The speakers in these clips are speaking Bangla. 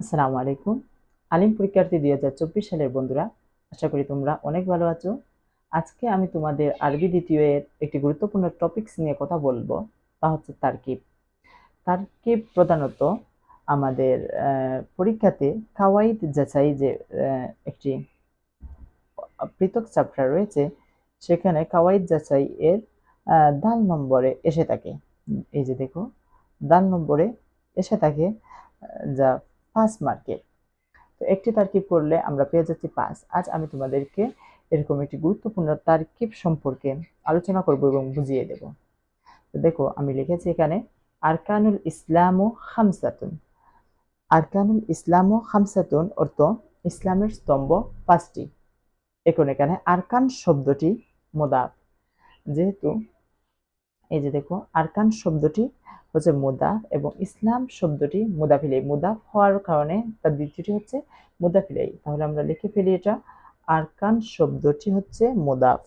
আসসালামু আলাইকুম। আলিম পরীক্ষার্থী দুই হাজার চব্বিশ সালের বন্ধুরা, আশা করি তোমরা অনেক ভালো আছো। আজকে আমি তোমাদের আরবি দ্বিতীয় এর একটি গুরুত্বপূর্ণ টপিকস নিয়ে কথা বলব, তা হচ্ছে তারকিব। তারকিব প্রধানত আমাদের পরীক্ষাতে কাওয়াইদ যাচাই যে একটি পৃথক চ্যাপ্টার রয়েছে, সেখানে কাওয়াইদ যাচাই এর দাল নম্বরে এসে থাকে। এই যে দেখো দাল নম্বরে এসে থাকে যা পাঁচ মার্কের। তো একটি তারকিব করলে আমরা পেয়ে যাচ্ছি পাঁচ আজ আমি তোমাদেরকে এরকম একটি গুরুত্বপূর্ণ তারকিব সম্পর্কে আলোচনা করব এবং বুঝিয়ে দেব। তো দেখো, আমি লিখেছি এখানে, আরকানুল ইসলামু খামসাতুন। আরকানুল ইসলামু খামসাতুন অর্থ ইসলামের স্তম্ভ পাঁচটি। এখন এখানে আরকান শব্দটি মোদাব যেহেতু এই যে দেখো, আরকান শব্দটি হচ্ছে মুদাফ এবং ইসলাম শব্দটি মুদাফিলাই। মুদাফ হওয়ার কারণে তার দ্বিতীয়টি হচ্ছে মুদাফিলাই। তাহলে আমরা লিখে ফেলি এটা, আরকান শব্দটি হচ্ছে মুদাফ।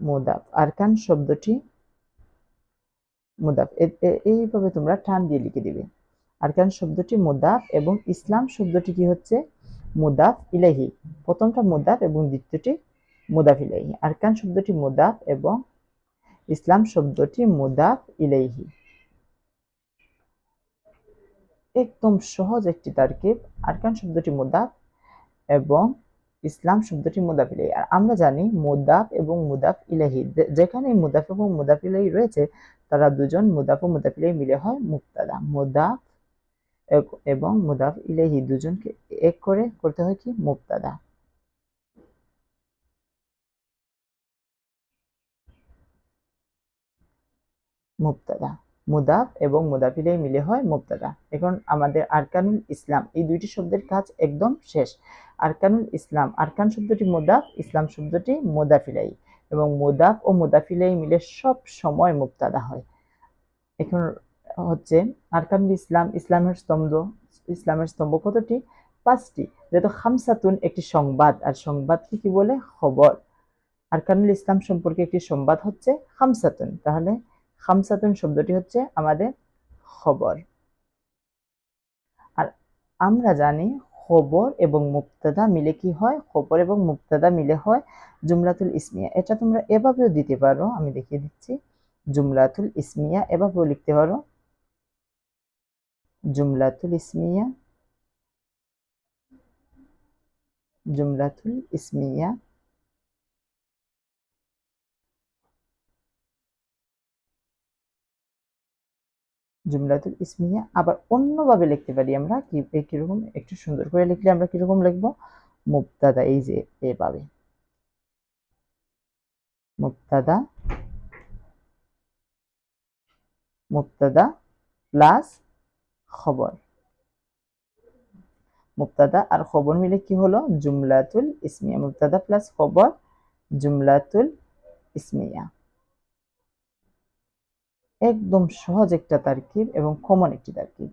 মুদাফ, আরকান শব্দটি মুদাফ। এইভাবে তোমরা টান দিয়ে লিখে দিবে। আরকান শব্দটি মুদাফ এবং ইসলাম শব্দটি কি হচ্ছে? মুদাফ ইলাহি প্রথমটা মুদাফ এবং দ্বিতীয়টি মুদাফ ইলাহি আরকান শব্দটি মুদাফ এবং ইসলাম শব্দটি মুদাফ ইলাইহি। একদম সহজ একটি তারকিব, আরকান শব্দটি মুদাফ এবং ইসলাম শব্দটি মুদাফ ইলাহি আর আমরা জানি মুদাফ এবং মুদাফ ইলাহি যেখানে মুদাফ এবং মুদাফ ইলাহি রয়েছে, তারা দুজন মুদাফ ও মুদাফ ইলাহি মিলে হয় মুক্তাদা মুদাফ এবং মুদাফ ইলাহি দুজনকে এক করে করতে হয় কি? মুক্তাদা মুবতাদা। মুদাফ এবং মুদাফিলাই মিলে হয় মুক্তাদা এখন আমাদের আরকানুল ইসলাম, এই দুইটি শব্দের কাজ একদম শেষ। আরকানুল ইসলাম, আরকান শব্দটি মুদাফ, ইসলাম শব্দটি মুদাফিলাই। এবং মুদাফ ও মুদাফিলাই মিলে সব সময় মুবতাদা হয়। এখন হচ্ছে আরকানুল ইসলাম, ইসলামের স্তম্ভ ইসলামের স্তম্ভ কতটি? পাঁচটি। যেহেতু খামসাতুন একটি সংবাদ, আর সংবাদকে কি বলে? খবর। আরকানুল ইসলাম সম্পর্কে একটি সংবাদ হচ্ছে খামসাতুন। তাহলে খামসাতুন শব্দটি হচ্ছে আমাদের খবর। আর আমরা জানি খবর এবং মুক্তাদা মিলে কি হয়? খবর এবং মুক্তাদা মিলে হয় জুমলাতুল ইসমিয়া। এটা তোমরা এভাবেও দিতে পারো, আমি দেখিয়ে দিচ্ছি। জুমলাতুল ইসমিয়া, এভাবেও লিখতে পারো। জুমলাতুল ইসমিয়া জুমলাতুল ইসমিয়া। জুমলাতুল ইসমিয়া। আবার অন্যভাবে লিখতে পারি আমরা কি কীরকম? একটু সুন্দর করে লিখলে আমরা কীরকম লিখব? মুক্তাদা এই যে, এভাবে। মুক্তাদা মুক্তাদা প্লাস খবর। মুক্তাদা আর খবর মিলে কি হলো? জুমলাতুল ইসমিয়া। মুবতাদা প্লাস খবর, জুমলাতুল ইসমিয়া। একদম সহজ একটা তারকিব এবং কমন একটি তারকিব।